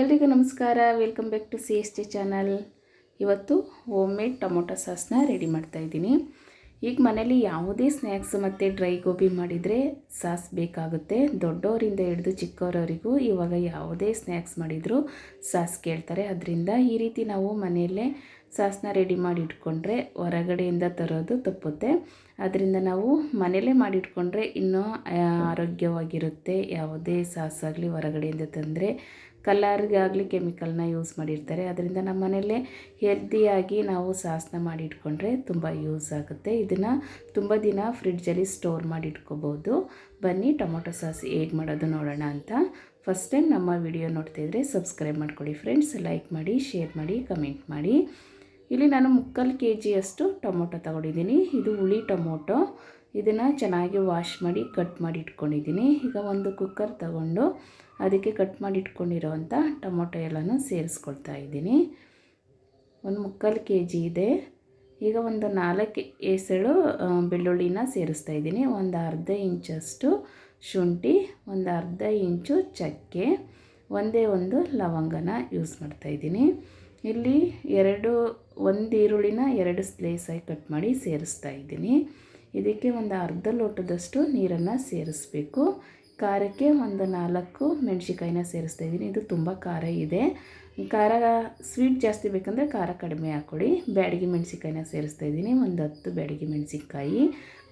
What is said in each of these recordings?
ಎಲ್ರಿಗೂ ನಮಸ್ಕಾರ. Welcome back to C S T channel ಇವತ್ತು ಹೋಮ್ ಮೇಡ್ ಟೊಮೊಟೊ ಸಾಸ್ನ ರೆಡಿ ಮಾಡ್ತಾ ಇದ್ದೀನಿ. ಈಗ ಮನೇಲಿ ಯಾವುದೇ ಸ್ನ್ಯಾಕ್ಸ್ ಮತ್ತು ಡ್ರೈ ಗೋಬಿ ಮಾಡಿದರೆ ಸಾಸ್ ಬೇಕಾಗುತ್ತೆ. ದೊಡ್ಡವರಿಂದ ಹಿಡಿದು ಚಿಕ್ಕವರವರಿಗೂ ಇವಾಗ ಯಾವುದೇ ಸ್ನ್ಯಾಕ್ಸ್ ಮಾಡಿದರೂ ಸಾಸ್ ಕೇಳ್ತಾರೆ. ಅದರಿಂದ ಈ ರೀತಿ ನಾವು ಮನೆಯಲ್ಲೇ ಸಾಸ್ನ ರೆಡಿ ಮಾಡಿ ಇಟ್ಕೊಂಡ್ರೆ ಹೊರಗಡೆಯಿಂದ ತರೋದು ತಪ್ಪುತ್ತೆ. ಅದರಿಂದ ನಾವು ಮನೆಯಲ್ಲೇ ಮಾಡಿಟ್ಕೊಂಡ್ರೆ ಇನ್ನೂ ಆರೋಗ್ಯವಾಗಿರುತ್ತೆ. ಯಾವುದೇ ಸಾಸ್ ಆಗಲಿ ಹೊರಗಡೆಯಿಂದ ತಂದರೆ ಕಲರ್ಗಾಗಲಿ ಕೆಮಿಕಲ್ನ ಯೂಸ್ ಮಾಡಿರ್ತಾರೆ. ಅದರಿಂದ ನಮ್ಮ ಮನೆಯಲ್ಲೇ ಹೆಲ್ದಿಯಾಗಿ ನಾವು ಸಾಸನ ಮಾಡಿ ಇಟ್ಕೊಂಡ್ರೆ ತುಂಬ ಯೂಸ್ ಆಗುತ್ತೆ. ಇದನ್ನು ತುಂಬ ದಿನ ಫ್ರಿಡ್ಜಲ್ಲಿ ಸ್ಟೋರ್ ಮಾಡಿ ಇಟ್ಕೋಬೋದು. ಬನ್ನಿ, ಟೊಮೊಟೊ ಸಾಸ್ ಹೇಗೆ ಮಾಡೋದು ನೋಡೋಣ ಅಂತ. ಫಸ್ಟ್ ಟೈಮ್ ನಮ್ಮ ವಿಡಿಯೋ ನೋಡ್ತಾ ಇದ್ದರೆ ಸಬ್ಸ್ಕ್ರೈಬ್ ಮಾಡ್ಕೊಳ್ಳಿ ಫ್ರೆಂಡ್ಸ್. ಲೈಕ್ ಮಾಡಿ, ಶೇರ್ ಮಾಡಿ, ಕಮೆಂಟ್ ಮಾಡಿ. ಇಲ್ಲಿ ನಾನು ಮುಕ್ಕಾಲು ಕೆ ಜಿಯಷ್ಟು ಟೊಮೊಟೊ ತಗೊಂಡಿದ್ದೀನಿ. ಇದು ಹುಳಿ ಟೊಮೊಟೊ. ಇದನ್ನು ಚೆನ್ನಾಗಿ ವಾಶ್ ಮಾಡಿ ಕಟ್ ಮಾಡಿ ಇಟ್ಕೊಂಡಿದ್ದೀನಿ. ಈಗ ಒಂದು ಕುಕ್ಕರ್ ತಗೊಂಡು ಅದಕ್ಕೆ ಕಟ್ ಮಾಡಿ ಇಟ್ಕೊಂಡಿರೋವಂಥ ಟೊಮೊಟೊ ಎಲ್ಲನೂ ಸೇರಿಸ್ಕೊಳ್ತಾ ಇದ್ದೀನಿ. ಒಂದು ಮುಕ್ಕಾಲು ಕೆ ಜಿ ಇದೆ. ಈಗ ಒಂದು ನಾಲ್ಕು ಎಸಳು ಬೆಳ್ಳುಳ್ಳಿನ ಸೇರಿಸ್ತಾ ಇದ್ದೀನಿ. ಒಂದು ಅರ್ಧ ಇಂಚಷ್ಟು ಶುಂಠಿ, ಒಂದು ಅರ್ಧ ಇಂಚು ಚಕ್ಕೆ, ಒಂದೇ ಒಂದು ಲವಂಗನ ಯೂಸ್ ಮಾಡ್ತಾ ಇದ್ದೀನಿ. ಇಲ್ಲಿ ಎರಡು, ಒಂದು ಈರುಳ್ಳಿನ ಎರಡು ಸ್ಲೇಸಾಗಿ ಕಟ್ ಮಾಡಿ ಸೇರಿಸ್ತಾ ಇದ್ದೀನಿ. ಇದಕ್ಕೆ ಒಂದು ಅರ್ಧ ಲೋಟದಷ್ಟು ನೀರನ್ನು ಸೇರಿಸ್ಬೇಕು. ಖಾರಕ್ಕೆ ಒಂದು ನಾಲ್ಕು ಮೆಣಸಿಕಾಯಿನ ಸೇರಿಸ್ತಾ ಇದ್ದೀನಿ ಇದು ತುಂಬ ಖಾರ ಇದೆ. ಖಾರ ಸ್ವೀಟ್ ಜಾಸ್ತಿ ಬೇಕಂದರೆ ಖಾರ ಕಡಿಮೆ ಹಾಕ್ಕೊಡಿ. ಬ್ಯಾಡಗಿ ಮೆಣಸಿಕಾಯಿನ ಸೇರಿಸ್ತಾ ಇದ್ದೀನಿ ಒಂದು ಹತ್ತು ಬ್ಯಾಡಗಿ ಮೆಣಸಿನ್ಕಾಯಿ.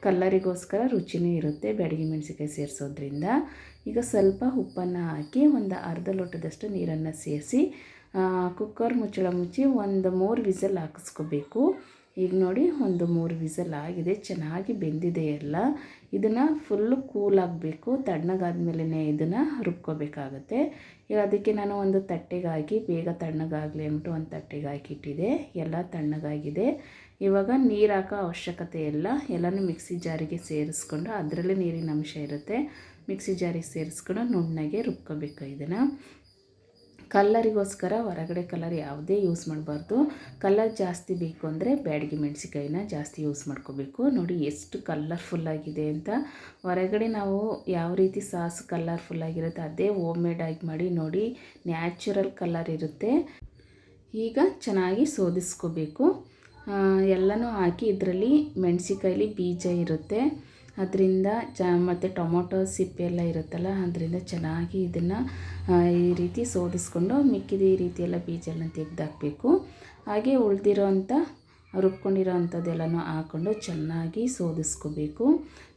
ಕಲ್ಲರಿಗೋಸ್ಕರ ರುಚಿನೂ ಇರುತ್ತೆ ಬ್ಯಾಡಗಿ ಮೆಣಸಿನ್ಕಾಯಿ ಸೇರಿಸೋದ್ರಿಂದ. ಈಗ ಸ್ವಲ್ಪ ಉಪ್ಪನ್ನು ಹಾಕಿ ಒಂದು ಅರ್ಧ ಲೋಟದಷ್ಟು ನೀರನ್ನು ಸೇರಿಸಿ ಕುಕ್ಕರ್ ಮುಚ್ಚಳ ಮುಚ್ಚಿ ಒಂದು ಮೂರು ವಿಸಲ್ ಹಾಕಿಸ್ಕೋಬೇಕು. ಈಗ ನೋಡಿ ಒಂದು ಮೂರು ವಿಸಲ್ ಆಗಿದೆ, ಚೆನ್ನಾಗಿ ಬೆಂದಿದೆ ಎಲ್ಲ. ಇದನ್ನು ಫುಲ್ಲು ಕೂಲ್ ಆಗಬೇಕು ತಣ್ಣಗಾದ್ಮೇಲೆ ಇದನ್ನು ರುಬ್ಕೋಬೇಕಾಗತ್ತೆ. ಈಗ ಅದಕ್ಕೆ ನಾನು ಒಂದು ತಟ್ಟೆಗಾಗಿ ಬೇಗ ತಣ್ಣಗಾಗಲಿ ಅಂದ್ಬಿಟ್ಟು ಒಂದು ತಟ್ಟೆಗೆ ಹಾಕಿಟ್ಟಿದೆ ಎಲ್ಲ ತಣ್ಣಗಾಗಿದೆ. ಇವಾಗ ನೀರು ಹಾಕೋ ಅವಶ್ಯಕತೆ ಇಲ್ಲ. ಎಲ್ಲನೂ ಮಿಕ್ಸಿ ಜಾರಿಗೆ ಸೇರಿಸ್ಕೊಂಡು, ಅದರಲ್ಲೇ ನೀರಿನ ಅಂಶ ಇರುತ್ತೆ. ಮಿಕ್ಸಿ ಜಾರಿಗೆ ಸೇರಿಸ್ಕೊಂಡು ನುಣ್ಣಗೆ ರುಬ್ಕೋಬೇಕು ಇದನ್ನು. ಕಲ್ಲರಿಗೋಸ್ಕರ ಹೊರಗಡೆ ಕಲರ್ ಯಾವುದೇ ಯೂಸ್ ಮಾಡಬಾರ್ದು. ಕಲರ್ ಜಾಸ್ತಿ ಬೇಕು ಅಂದರೆ ಬ್ಯಾಡಗಿ ಮೆಣಸಿಕಾಯಿನ ಜಾಸ್ತಿ ಯೂಸ್ ಮಾಡ್ಕೋಬೇಕು. ನೋಡಿ ಎಷ್ಟು ಕಲರ್ಫುಲ್ಲಾಗಿದೆ ಅಂತ. ಹೊರಗಡೆ ನಾವು ಯಾವ ರೀತಿ ಸಾಸ್ ಕಲರ್ಫುಲ್ಲಾಗಿರುತ್ತೆ ಅದೇ ಹೋಮ್ ಆಗಿ ಮಾಡಿ ನೋಡಿ ನ್ಯಾಚುರಲ್ ಕಲರ್ ಇರುತ್ತೆ. ಈಗ ಚೆನ್ನಾಗಿ ಶೋಧಿಸ್ಕೋಬೇಕು ಎಲ್ಲನೂ ಹಾಕಿ ಇದರಲ್ಲಿ ಮೆಣಸಿಕಾಯಲ್ಲಿ ಬೀಜ ಇರುತ್ತೆ. ಅದರಿಂದ ಚ, ಮತ್ತು ಟೊಮೊಟೊ ಸಿಪ್ಪೆ ಎಲ್ಲ ಇರುತ್ತಲ್ಲ, ಅದರಿಂದ ಚೆನ್ನಾಗಿ ಇದನ್ನು ಈ ರೀತಿ ಸೋದಿಸ್ಕೊಂಡು ಮಿಕ್ಕಿದ ಈ ರೀತಿಯೆಲ್ಲ ಎಲ್ಲ ಬೀಜ ಎಲ್ಲ ತೆಗೆದಾಕಬೇಕು. ಹಾಗೆ ಉಳಿದಿರೋ ಅಂಥ ರುಬ್ಕೊಂಡಿರೋ ಅಂಥದ್ದೆಲ್ಲನೂ ಹಾಕ್ಕೊಂಡು ಚೆನ್ನಾಗಿ ಸೋದಿಸ್ಕೋಬೇಕು.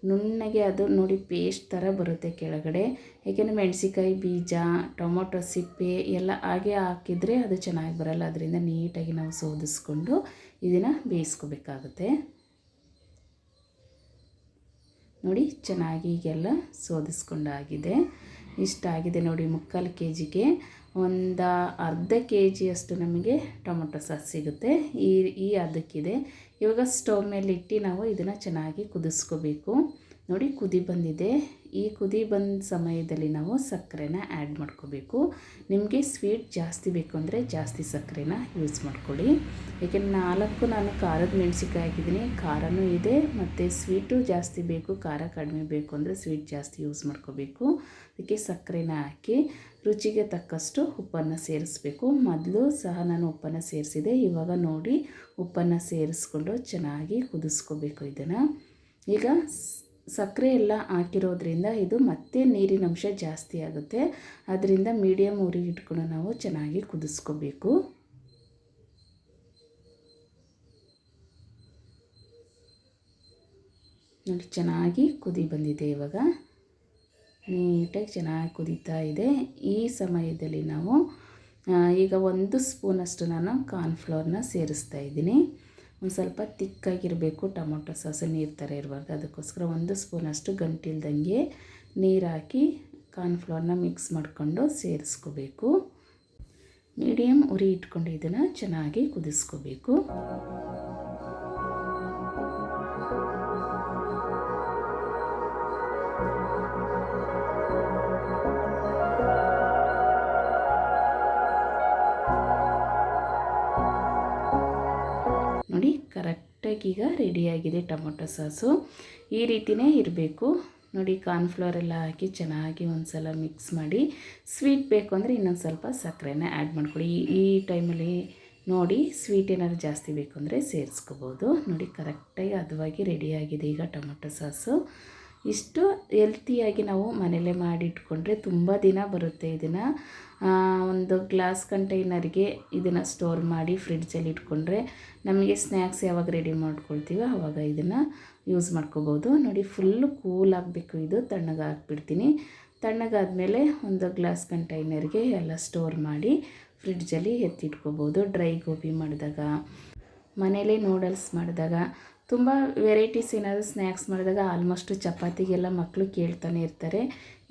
ನುಣ್ಣಗೆ ಅದು ನೋಡಿ ಪೇಸ್ಟ್ ಥರ ಬರುತ್ತೆ ಕೆಳಗಡೆ. ಏಕೆಂದರೆ ಮೆಣಸಿಕಾಯಿ ಬೀಜ, ಟೊಮೊಟೊ ಸಿಪ್ಪೆ ಎಲ್ಲ ಹಾಗೆ ಹಾಕಿದರೆ ಅದು ಚೆನ್ನಾಗಿ ಬರಲ್ಲ. ಅದರಿಂದ ನೀಟಾಗಿ ನಾವು ಸೋದಿಸ್ಕೊಂಡು ಇದನ್ನು ಬೇಯಿಸ್ಕೋಬೇಕಾಗುತ್ತೆ. ನೋಡಿ ಚೆನ್ನಾಗಿ ಈಗೆಲ್ಲ ಸೋದಿಸ್ಕೊಂಡಾಗಿದೆ. ಇಷ್ಟಾಗಿದೆ ನೋಡಿ ಮುಕ್ಕಾಲು ಕೆ ಜಿಗೆ ಒಂದು ಅರ್ಧ ಕೆ ಜಿಯಷ್ಟು ನಮಗೆ ಟೊಮೊಟೊ ಸಾಸ್ ಸಿಗುತ್ತೆ. ಈ ಈ ಅದಕ್ಕಿದೆ. ಇವಾಗ ಸ್ಟವ್ ಮೇಲೆ ಇಟ್ಟು ನಾವು ಇದನ್ನು ಚೆನ್ನಾಗಿ ಕುದಿಸ್ಕೋಬೇಕು. ನೋಡಿ ಕುದಿ ಬಂದಿದೆ. ಈ ಕುದಿ ಬಂದ ಸಮಯದಲ್ಲಿ ನಾವು ಸಕ್ಕರೆನ ಆ್ಯಡ್ ಮಾಡ್ಕೋಬೇಕು. ನಿಮಗೆ ಸ್ವೀಟ್ ಜಾಸ್ತಿ ಬೇಕು ಅಂದರೆ ಜಾಸ್ತಿ ಸಕ್ಕರೆನ ಯೂಸ್ ಮಾಡ್ಕೊಳ್ಳಿ. ಏಕೆಂದರೆ ನಾಲ್ಕು ನಾನು ಖಾರದ ಮೆಣಸಿಕಾಯಿ ಹಾಕಿದ್ದೀನಿ. ಖಾರನೂ ಇದೆ ಮತ್ತು ಸ್ವೀಟು ಜಾಸ್ತಿ ಬೇಕು, ಖಾರ ಕಡಿಮೆ ಬೇಕು ಅಂದರೆ ಸ್ವೀಟ್ ಜಾಸ್ತಿ ಯೂಸ್ ಮಾಡ್ಕೋಬೇಕು. ಅದಕ್ಕೆ ಸಕ್ಕರೆನ ಹಾಕಿ ರುಚಿಗೆ ತಕ್ಕಷ್ಟು ಉಪ್ಪನ್ನು ಸೇರಿಸ್ಬೇಕು. ಮೊದಲು ಸಹ ನಾನು ಉಪ್ಪನ್ನು ಸೇರಿಸಿದೆ. ಇವಾಗ ನೋಡಿ ಉಪ್ಪನ್ನು ಸೇರಿಸ್ಕೊಂಡು ಚೆನ್ನಾಗಿ ಕುದಿಸ್ಕೋಬೇಕು ಇದನ್ನು. ಈಗ ಸಕ್ಕರೆ ಎಲ್ಲ ಹಾಕಿರೋದ್ರಿಂದ ಇದು ಮತ್ತೆ ನೀರಿನ ಅಂಶ ಜಾಸ್ತಿ ಆಗುತ್ತೆ. ಅದರಿಂದ ಮೀಡಿಯಮ್ ಉರಿ ಇಟ್ಕೊಂಡು ನಾವು ಚೆನ್ನಾಗಿ ಕುದಿಸ್ಕೋಬೇಕು. ನೋಡಿ, ಚೆನ್ನಾಗಿ ಕುದಿ ಬಂದಿದೆ ಇವಾಗ. ನೀಟಾಗಿ ಚೆನ್ನಾಗಿ ಕುದೀತಾ ಇದೆ. ಈ ಸಮಯದಲ್ಲಿ ನಾವು ಈಗ ಒಂದು ಸ್ಪೂನಷ್ಟು ನಾನು ಕಾರ್ನ್ಫ್ಲೋರ್ನ ಸೇರಿಸ್ತಾ ಇದ್ದೀನಿ. ಒಂದು ಸ್ವಲ್ಪ ತಿಕ್ಕಾಗಿರಬೇಕು. ಟೊಮೊಟೊ ಸಾಸು ನೀರು ಥರ ಇರಬಾರ್ದು ಅದಕ್ಕೋಸ್ಕರ ಒಂದು ಸ್ಪೂನಷ್ಟು ಗಂಟಿಲ್ದಂಗೆ ನೀರು ಹಾಕಿ ಕಾರ್ನ್ಫ್ಲೋರ್ನ ಮಿಕ್ಸ್ ಮಾಡಿಕೊಂಡು ಸೇರಿಸ್ಕೋಬೇಕು. ಮೀಡಿಯಮ್ ಉರಿ ಇಟ್ಕೊಂಡು ಇದನ್ನು ಚೆನ್ನಾಗಿ ಕುದಿಸ್ಕೋಬೇಕು. ನೋಡಿ ಕರೆಕ್ಟಾಗಿ ಈಗ ರೆಡಿಯಾಗಿದೆ ಟೊಮೊಟೊ ಸಾಸು. ಈ ರೀತಿಯೇ ಇರಬೇಕು. ನೋಡಿ ಕಾರ್ನ್ಫ್ಲವರ್ ಎಲ್ಲ ಹಾಕಿ ಚೆನ್ನಾಗಿ ಒಂದು ಸಲ ಮಿಕ್ಸ್ ಮಾಡಿ. ಸ್ವೀಟ್ ಬೇಕು ಅಂದರೆ ಇನ್ನೊಂದು ಸ್ವಲ್ಪ ಸಕ್ಕರೆನ ಆ್ಯಡ್ ಮಾಡ್ಕೊಳ್ಳಿ ಈ- ಈ ಟೈಮಲ್ಲಿ ನೋಡಿ ಸ್ವೀಟ್ ಏನಾದ್ರು ಜಾಸ್ತಿ ಬೇಕು ಅಂದರೆ ಸೇರಿಸ್ಕೋಬೋದು. ನೋಡಿ ಕರೆಕ್ಟಾಗಿ ಅದುವಾಗಿ ರೆಡಿಯಾಗಿದೆ ಈಗ ಟೊಮೊಟೊ ಸಾಸು. ಇಷ್ಟು ಹೆಲ್ತಿಯಾಗಿ ನಾವು ಮನೆಯಲ್ಲೇ ಮಾಡಿಟ್ಕೊಂಡ್ರೆ ತುಂಬ ದಿನ ಬರುತ್ತೆ ಇದನ್ನು ಒಂದು ಗ್ಲಾಸ್ ಕಂಟೈನರ್ಗೆ ಇದನ್ನು ಸ್ಟೋರ್ ಮಾಡಿ ಫ್ರಿಡ್ಜಲ್ಲಿ ಇಟ್ಕೊಂಡ್ರೆ ನಮಗೆ ಸ್ನ್ಯಾಕ್ಸ್ ಯಾವಾಗ ರೆಡಿ ಮಾಡ್ಕೊಳ್ತೀವೋ ಆವಾಗ ಇದನ್ನು ಯೂಸ್ ಮಾಡ್ಕೋಬೋದು. ನೋಡಿ ಫುಲ್ಲು ಕೂಲ್ ಆಗಬೇಕು ಇದು, ತಣ್ಣಗೆ ಹಾಕ್ಬಿಡ್ತೀನಿ. ತಣ್ಣಗಾದಮೇಲೆ ಒಂದು ಗ್ಲಾಸ್ ಕಂಟೈನರ್ಗೆ ಎಲ್ಲ ಸ್ಟೋರ್ ಮಾಡಿ ಫ್ರಿಡ್ಜಲ್ಲಿ ಎತ್ತಿಟ್ಕೋಬೋದು. ಡ್ರೈ ಗೋಬಿ ಮಾಡಿದಾಗ, ಮನೇಲೇ ನೂಡಲ್ಸ್ ಮಾಡಿದಾಗ ತುಂಬ ವೆರೈಟೀಸ್ ಏನಾದರೂ ಸ್ನ್ಯಾಕ್ಸ್ ಮಾಡಿದಾಗ ಆಲ್ಮೋಸ್ಟ್ ಚಪಾತಿಗೆಲ್ಲ ಮಕ್ಕಳು ಕೇಳ್ತಾನೆ ಇರ್ತಾರೆ.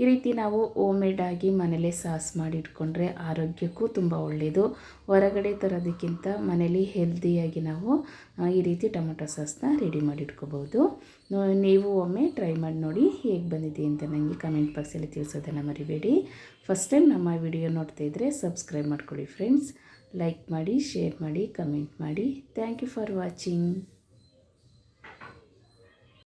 ಈ ರೀತಿ ನಾವು ಹೋಮ್ ಆಗಿ ಮನೇಲೇ ಸಾಸ್ ಮಾಡಿ ಇಟ್ಕೊಂಡ್ರೆ ಆರೋಗ್ಯಕ್ಕೂ ತುಂಬ ಒಳ್ಳೆಯದು ಹೊರಗಡೆ ತರೋದಕ್ಕಿಂತ ಮನೇಲಿ ಹೆಲ್ದಿಯಾಗಿ ನಾವು ಈ ರೀತಿ ಟೊಮೊಟೊ ಸಾಸ್ನ ರೆಡಿ ಮಾಡಿ ಇಟ್ಕೋಬೋದು ನೀವು ಒಮ್ಮೆ ಟ್ರೈ ಮಾಡಿ ನೋಡಿ ಹೇಗೆ ಬಂದಿದೆ ಅಂತ ನನಗೆ ಕಮೆಂಟ್ ಬಾಕ್ಸಲ್ಲಿ ತಿಳಿಸೋದನ್ನು ಮರಿಬೇಡಿ. ಫಸ್ಟ್ ಟೈಮ್ ನಮ್ಮ ವಿಡಿಯೋ ನೋಡ್ತಾ ಇದ್ದರೆ ಸಬ್ಸ್ಕ್ರೈಬ್ ಮಾಡ್ಕೊಳ್ಳಿ ಫ್ರೆಂಡ್ಸ್. ಲೈಕ್ ಮಾಡಿ, ಶೇರ್ ಮಾಡಿ, ಕಮೆಂಟ್ ಮಾಡಿ. Thank you for watching.